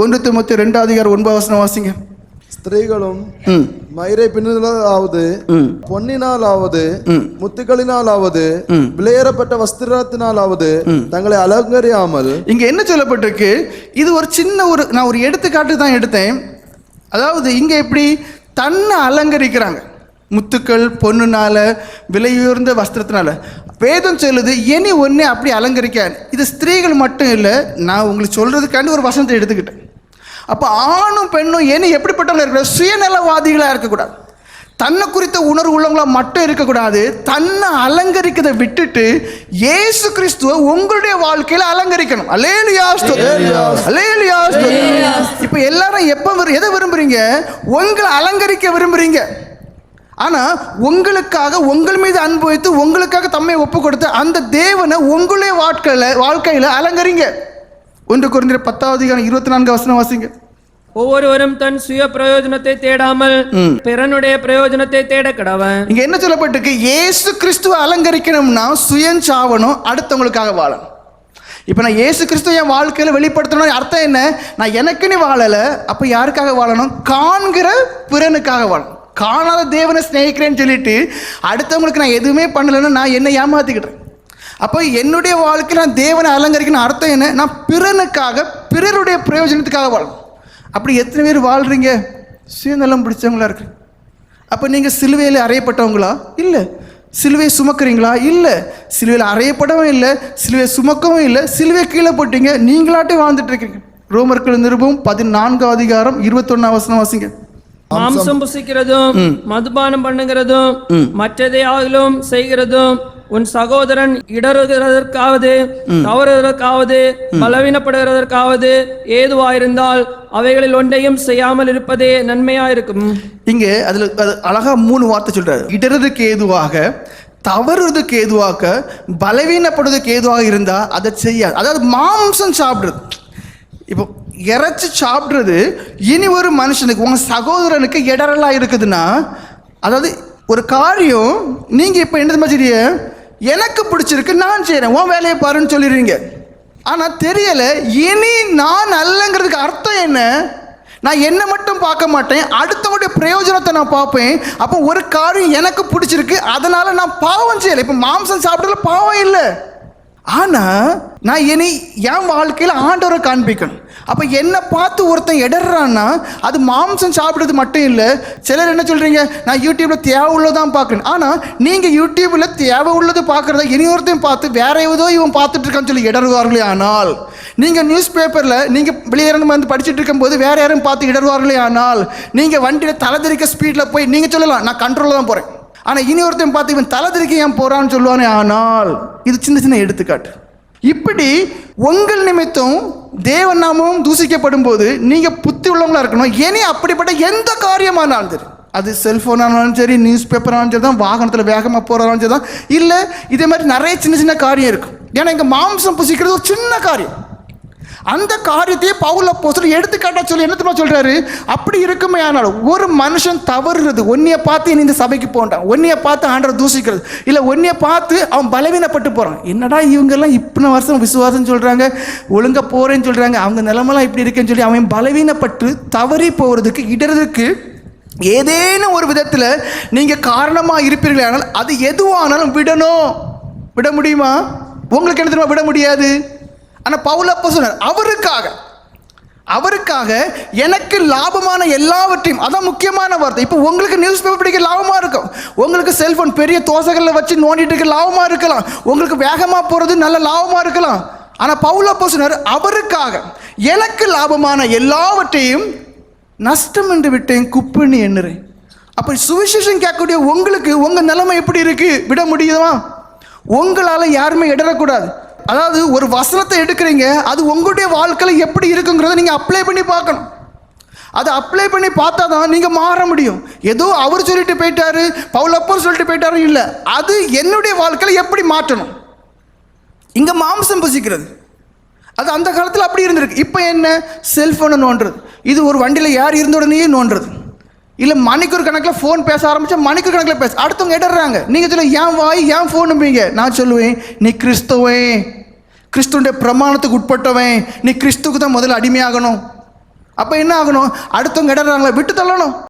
ஒன்று திமுத்தி ரெண்டு அதிகாரம் ஒன்பது வசனம் வாசிங்க. ஸ்திரீகளும் மயிரை பின்னினாலாவது பொன்னினாலாவது. முத்துக்களினாலாவது ம். விலையேறப்பட்ட வஸ்திரத்தினாலாவது தங்களை அலங்கரியாமல் இங்க என்ன சொல்லப்பட்டிருக்கு? இது ஒரு சின்ன ஒரு நான் ஒரு எடுத்துக்காட்டு தான் எடுத்தேன். அதாவது இங்க எப்படி தன்னை அலங்கரிக்கிறாங்க. முத்துக்கள் பொண்ணுனால விலையுயர்ந்த வஸ்திரத்தினால. வேதம் சொல்லுது இனி ஒன்னே அப்படி அலங்கரிக்க இது ஸ்திரீகள் மட்டும் இல்லை நான் உங்களுக்கு சொல்றதுக்காண்டி ஒரு வசனத்தை எடுத்துக்கிட்டேன். அப்போ ஆணும் பெண்ணும் இனி எப்படிப்பட்டவங்களா இருக்க சுயநலவாதிகளாக இருக்கக்கூடாது. தன்னை குறித்த உணர்வு உள்ளவங்களா மட்டும் இருக்கக்கூடாது. தன்னை அலங்கரிக்கிறதை விட்டுட்டு இயேசு கிறிஸ்துவ உங்களுடைய வாழ்க்கையில அலங்கரிக்கணும். அலேலியா இப்போ எல்லாரும் எப்போ எதை விரும்புறீங்க? உங்களை அலங்கரிக்க விரும்புறீங்க? ஆனா உங்களுக்காக உங்கள் மீது அன்பு வைத்து உங்களுக்காக தம்மை ஒப்பு கொடுத்து அந்த தேவனை உங்களுடைய வாழ்க்கையில வாழ்க்கையில அலங்கரிங்க. ஒன்று குறைந்த பத்தாவது இருபத்தி நான்கு வசனம் வாசிங்க. ஒவ்வொருவரும் தன் சுய பிரயோஜனத்தை தேடாமல் பிறனுடைய பிரயோஜனத்தை தேட கடவன். இங்க என்ன சொல்லப்பட்டிருக்கு? இயேசு கிறிஸ்துவ அலங்கரிக்கணும்னா சுயஞ்சாவணும் அடுத்தவங்களுக்காக வாழணும். இப்போ நான் இயேசு கிறிஸ்துவ என் வாழ்க்கையில் வெளிப்படுத்தணும் அர்த்தம் என்ன? நான் எனக்குன்னு வாழலை அப்போ யாருக்காக வாழணும்? காண்கிற பிறனுக்காக வாழணும். காணாத தேவனை சிநேகிக்கிறேன்னு சொல்லிட்டு அடுத்தவங்களுக்கு நான் எதுவுமே பண்ணலைன்னு நான் என்னை ஏமாற்றிக்கிட்டேன் அப்போ என்னுடைய வாழ்க்கையில் நான் தேவனை அலங்கரிக்கணும் அர்த்தம் என்ன? நான் பிறனுக்காக பிறருடைய பிரயோஜனத்துக்காக வாழணும். அப்படி எத்தனை பேர் வாழ்கிறீங்க சுயநலம் பிடிச்சவங்களா இருக்கு. அப்போ நீங்கள் சிலுவையில் அறையப்பட்டவங்களா? இல்லை. சிலுவையை சுமக்கிறீங்களா? இல்லை. சிலுவையில் அறையப்படவும் இல்லை. சிலுவையை சுமக்கவும் இல்லை. சிலுவை கீழே போட்டீங்க. நீங்களாட்டே வாழ்ந்துட்டு இருக்கீங்க. ரோமர்கள் நிருபம் பதினான்காம் அதிகாரம் இருபத்தொன்னாம் வசனம் வாசிங்க. மாம்சம் புசிக்கிறதும் மதுபானம் பண்ணுகிறதும் மற்றதையாகிலும் செய்கிறதும் உன் சகோதரன் இடறுகிறதற்காவது தவறுவதற்காவது பலவீனப்படுகிறதற்காவது ஏதுவாயிருந்தால் அவைகளில் ஒன்றையும் செய்யாமல் இருப்பதே நன்மையாயிருக்கும். இங்கே அதில் அது அழகா மூணு வார்த்தை சொல்றாரு. இடறதுக்கு ஏதுவாக தவறுறதுக்கு ஏதுவாக பலவீனப்படுறதுக்கு ஏதுவாக இருந்தா அதை செய்யாது. அதாவது மாம்சம் சாப்பிடுறது. இப்போ இறைச்சி சாப்பிட்றது இனி ஒரு மனுஷனுக்கு உங்கள் சகோதரனுக்கு இடரலாக இருக்குதுன்னா அதாவது ஒரு காரியம் நீங்கள் இப்போ என்ன மாதிரி எனக்கு பிடிச்சிருக்கு நான் செய்கிறேன் உன் வேலையை பாருன்னு சொல்லிடுறீங்க. ஆனால் தெரியலை இனி நான் அல்லங்கிறதுக்கு அர்த்தம் என்ன? நான் என்ன மட்டும் பார்க்க மாட்டேன் அடுத்தவங்களுடைய பிரயோஜனத்தை நான் பார்ப்பேன் அப்போ ஒரு காரியம் எனக்கு பிடிச்சிருக்கு அதனால நான் பாவம் செய்யலை. இப்போ மாம்சம் சாப்பிட்றதுல பாவம் இல்லை. ஆனால் நான் இனி என் வாழ்க்கையில் ஆண்டவரை காண்பிக்கணும். அப்போ என்னை பார்த்து ஒருத்தன் இடறான்னா அது மாம்சம் சாப்பிட்றது மட்டும் இல்லை சிலர் என்ன சொல்கிறீங்க நான் யூடியூப்பில் தேவை உள்ளதான் பார்க்கணும். ஆனால் நீங்கள் யூடியூப்பில் தேவை உள்ளது பார்க்குறத இனி ஒருத்தையும் பார்த்து வேற ஏதோ இவன் பார்த்துட்டு இருக்கான்னு சொல்லி இடறுவார்களே ஆனால் நீங்கள் நியூஸ் பேப்பரில் நீங்கள் வெளியேறணும் வந்து படிச்சுட்டு இருக்கும்போது வேற யாரும் பார்த்து இடறுவார்களே ஆனால் நீங்கள் வண்டியில் தலைதறிக்க ஸ்பீடில் போய் நீங்கள் சொல்லலாம் நான் கண்ட்ரோலில் தான் போகிறேன் ஆனால் இனி ஒருத்தன் பார்த்து இவன் தலை தலைதறிக்க ஏன் போகிறான்னு சொல்லுவானே ஆனால் இது சின்ன சின்ன எடுத்துக்காட்டு. இப்படி உங்கள் நிமித்தம் தேவன் நாமமும் தூசிக்கப்படும் போது நீங்கள் புத்தி உள்ளவங்களா இருக்கணும். இனி அப்படிப்பட்ட எந்த காரியமானாலும் சரி அது செல்ஃபோனானாலும் சரி நியூஸ் பேப்பரானாலும் சரி தான் வாகனத்தில் வேகமாக போகிறாலும் சரி தான் இல்லை இதே மாதிரி நிறைய சின்ன சின்ன காரியம் இருக்கும். ஏன்னா இங்கே மாம்சம் புசிக்கிறது ஒரு சின்ன காரியம். அந்த காரியத்தையே பவுல போஸ்டர் எடுத்துக்காட்டா சொல்லி என்ன தெரியுமா சொல்றாரு? அப்படி இருக்குமே ஆனால் ஒரு மனுஷன் தவறுறது ஒன்னிய பார்த்து நீ இந்த சபைக்கு போன்றான் ஒன்னிய பார்த்து ஆண்டரை தூசிக்கிறது இல்லை ஒன்னிய பார்த்து அவன் பலவீனப்பட்டு போறான். என்னடா இவங்கெல்லாம் இத்தனை வருஷம் விசுவாசம் சொல்றாங்க ஒழுங்காக போறேன்னு சொல்றாங்க அவங்க நிலமெல்லாம் இப்படி இருக்குன்னு சொல்லி அவன் பலவீனப்பட்டு தவறி போறதுக்கு இடறதுக்கு ஏதேனும் ஒரு விதத்தில் நீங்கள் காரணமாக இருப்பீர்களே ஆனால் அது எதுவானாலும் விடணும். விட முடியுமா? உங்களுக்கு என்ன தெரியுமா? விட முடியாது. ஆனால் பவுலப்ப சொன்னார் அவருக்காக அவருக்காக எனக்கு லாபமான எல்லாவற்றையும் அதான் முக்கியமான வார்த்தை. இப்போ உங்களுக்கு நியூஸ் பேப்பர் படிக்க லாபமாக இருக்கும். உங்களுக்கு செல்ஃபோன் பெரிய தோசைகளில் வச்சு நோண்டிட்டு இருக்க லாபமாக இருக்கலாம். உங்களுக்கு வேகமாக போகிறது நல்ல லாபமாக இருக்கலாம். ஆனால் பவுல சொன்னார் அவருக்காக எனக்கு லாபமான எல்லாவற்றையும் நஷ்டம் என்று விட்டேன் குப்புன்னு எண்ணுறேன். அப்போ சுவிசேஷம் கேட்கக்கூடிய உங்களுக்கு உங்கள் நிலைமை எப்படி இருக்குது விட முடியுமா? உங்களால் யாருமே இடரக்கூடாது அதாவது ஒரு வசனத்தை எடுக்கிறீங்க அது உங்களுடைய வாழ்க்கையில் எப்படி இருக்குங்கிறத நீங்கள் அப்ளை பண்ணி பார்க்கணும். அதை அப்ளை பண்ணி பார்த்தா தான் நீங்கள் மாற முடியும். ஏதோ அவர் சொல்லிட்டு போயிட்டாரு பவுலப்பர் சொல்லிட்டு போயிட்டாரு இல்லை. அது என்னுடைய வாழ்க்கையில் எப்படி மாற்றணும்? இங்கே மாம்சம் புசிக்கிறது. அது அந்த காலத்தில் அப்படி இருந்திருக்கு. இப்போ என்ன? செல்ஃபோனை நோண்டுறது. இது ஒரு வண்டியில் யார் இருந்த உடனேயே நோண்டுறது. இல்லை மணிக்கூர் கணக்கில் ஃபோன் பேச ஆரம்பித்தா மணிக்கூர் கணக்கில் பேச அடுத்தவங்க இடறாங்க. நீங்கள் சொல்ல ஏன் வாய் ஏன் ஃபோனும்பீங்க நான் சொல்லுவேன் நீ கிறிஸ்தவன் கிறிஸ்துடைய பிரமாணத்துக்கு உட்பட்டவன். நீ கிறிஸ்துக்கு தான் முதல்ல அடிமையாகணும். அப்போ என்ன ஆகணும்? அடுத்தவங்க இடறாங்களா விட்டு தள்ளணும்